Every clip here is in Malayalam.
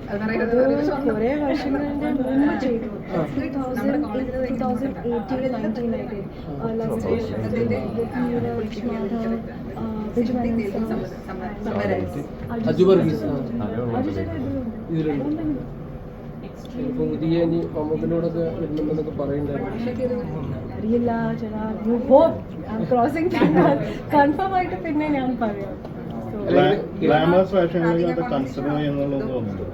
അത് കുറേ വർഷങ്ങളുടെ മുമ്പ് ചെയ്തു two thousand two thousand eighteen nineteen ആയിട്ട് നീരജ് മാധവ് അജു വർഗീസ്. അജു ചേട്ടൻ അറിയില്ല ചേട്ടാ ക്രോസിംഗ് കൺഫേം ആയിട്ട് പിന്നെ ഞാൻ പറയാം. ഗ്ലാമറസ് ഫാഷനിലേക്ക് കൺസിഡർ ചെയ്യുന്നുള്ളത് തോന്നുന്നുണ്ട്.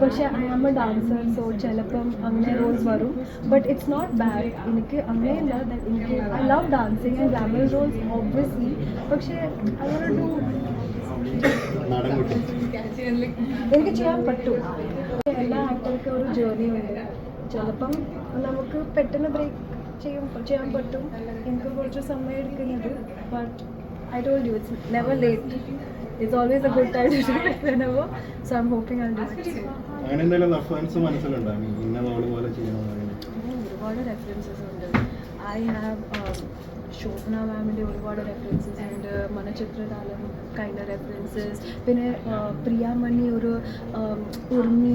പക്ഷെ I am a dancer so ചിലപ്പം അങ്ങനെ റോൾസ് വരും. ബട്ട് ഇറ്റ്സ് നോട്ട് ബാഡ് എനിക്ക് അങ്ങനെയല്ല. എനിക്ക് I love dancing and glamour roles obviously പക്ഷേ എനിക്ക് ചെയ്യാൻ പറ്റും. എല്ലാ ആക്ടർക്കും ഒരു ജേർണി ഉണ്ട്. ചിലപ്പം നമുക്ക് പെട്ടെന്ന് ബ്രേക്ക് ചെയ്യും ചെയ്യാൻ പറ്റും. എനിക്ക് കുറച്ച് സമയം എടുക്കുന്നത്. But I told you it's never late it's always a good time to do it whenever so I'm hoping I do it അങ്ങനെ എന്തെങ്കിലും റെഫറൻസ് മനസ്സിലുണ്ടോ? ഇന്ന റോൾ പോലെ ചെയ്യണമെന്ന് ഒരുപാട് റെഫറൻസസ് ഉണ്ട്. ഐ ഹാവ് ശോഭന മാമിന്റെ ഒരുപാട് റെഫറൻസസ് ഉണ്ട്. മനചിത്രകാലം കൈൻഡ് റെഫറൻസസ് പിന്നെ പ്രിയാമണി ഒരു ആം, ഉർമി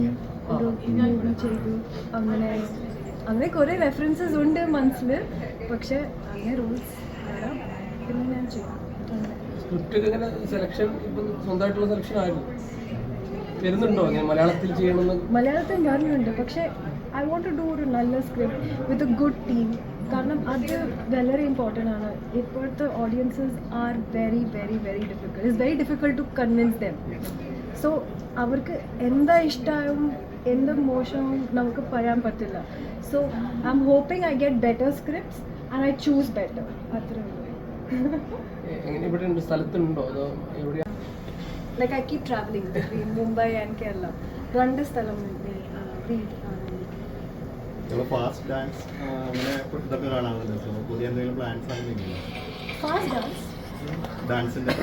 ഒരു മൂവി ചെയ്തു. അങ്ങനെ അങ്ങനെ കുറേ റെഫറൻസസ് ഉണ്ട് മനസ്സിൽ. പക്ഷെ അങ്ങനെ റൂൾസ് പിന്നെ ഞാൻ ചെയ്യും. മലയാളത്തിൽ ഞാനുണ്ട് പക്ഷേ ഐ വോണ്ട് ടു ഡു ഒരു നല്ല script with a good team കാരണം അത് വളരെ ഇമ്പോർട്ടന്റ് ആണ്. ഇപ്പോഴത്തെ audiences are very very very difficult it's very difficult to convince them so അവർക്ക് എന്താ ഇഷ്ടവും എന്ത് മോശവും നമുക്ക് പറയാൻ പറ്റില്ല. So I'm hoping I get better scripts and I choose better അത്രേ like I keep travelling between Mumbai and Kerala രണ്ട് സ്ഥലം വീട് നമ്മൾ ഫാസ്റ്റ് ഡാൻസ് അങ്ങനെ ഇതൊക്കെ കാണാറുണ്ട്. സോ പുതിയ എന്തെങ്കിലും പ്ലാൻസ് ആണെന്നില്ല ഫാസ്റ്റ് ഡാൻസ് ഡാൻസിന്റെ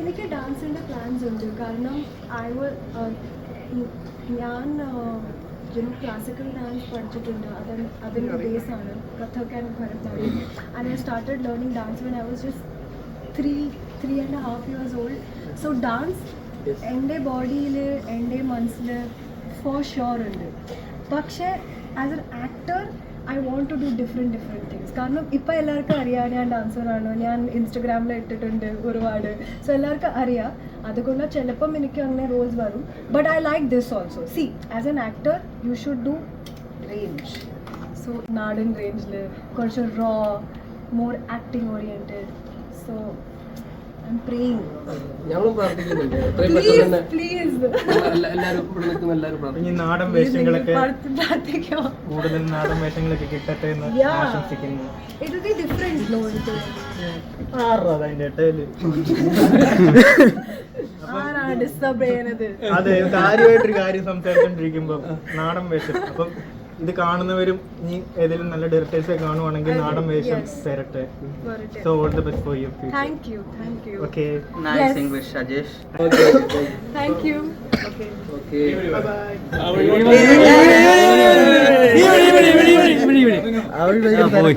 എനിക്ക് ഡാൻസിന്റെ പ്ലാൻസ് ഉണ്ട്. കാരണം ഐ വ ഞാൻ യുനോ ക്ലാസിക്കൽ ഡാൻസ് പഠിച്ചിട്ടുണ്ട്. അത് അതിന്റെ ബേസാണ് Kathak and Bharatanatyam. And I started learning dance when I was just three three and half years old so dance എന്റെ ബോഡിയിൽ എന്റെ മനസ്സിൽ ഫോർ ഷുവർ ഉണ്ട്. പക്ഷേ as an actor I want to do different different things കാരണം ഇപ്പം എല്ലാവർക്കും അറിയാം ഞാൻ ഡാൻസറാണ് ഞാൻ ഇൻസ്റ്റഗ്രാമിൽ ഇട്ടിട്ടുണ്ട് ഒരുപാട്. സോ എല്ലാവർക്കും അറിയാം. അതുകൊണ്ട് ചിലപ്പം എനിക്ക് അങ്ങനെ റോൾസ് വരും. But I like this also see as an actor you should do range so നാടൻ റേഞ്ചിൽ കുറച്ച് raw more acting oriented so ഞങ്ങളും പ്രാർത്ഥിക്കുന്നുണ്ട്. എത്രയും പെട്ടെന്ന് തന്നെ പ്ലീസ് എല്ലാ- എല്ലാവരും ഇവിടെ നിൽക്കുന്ന എല്ലാവരും പ്രാർത്ഥിക്കും. ഇനി നാടൻ വേഷങ്ങളൊക്കെ പ്രാർത്ഥിക്കോ? കൂടുതൽ നാടൻ വേഷങ്ങളൊക്കെ കിട്ടട്ടെ എന്ന് Yeah. ആശംസിക്കുന്നു. It will be different no ആറാ അതിന്റെ ഇടയിൽ. ആരാണ് ഡിസ്റ്റർബ് ചെയ്യുന്നത് അതെ കാര്യമായിട്ടൊരു കാര്യം സംസാരിച്ചോണ്ടിരിക്കുമ്പോ നാടൻ വേഷം. അപ്പം ഇത് കാണുന്നവരും ഇനി ഏതെങ്കിലും നല്ല ഡയറക്ടേഴ്സെ കാണുവാണെങ്കിൽ നാടൻ വേഷം തരട്ടെ so all the best for you thank you thank you okay nice English Rajesh okay thank you okay okay പോയി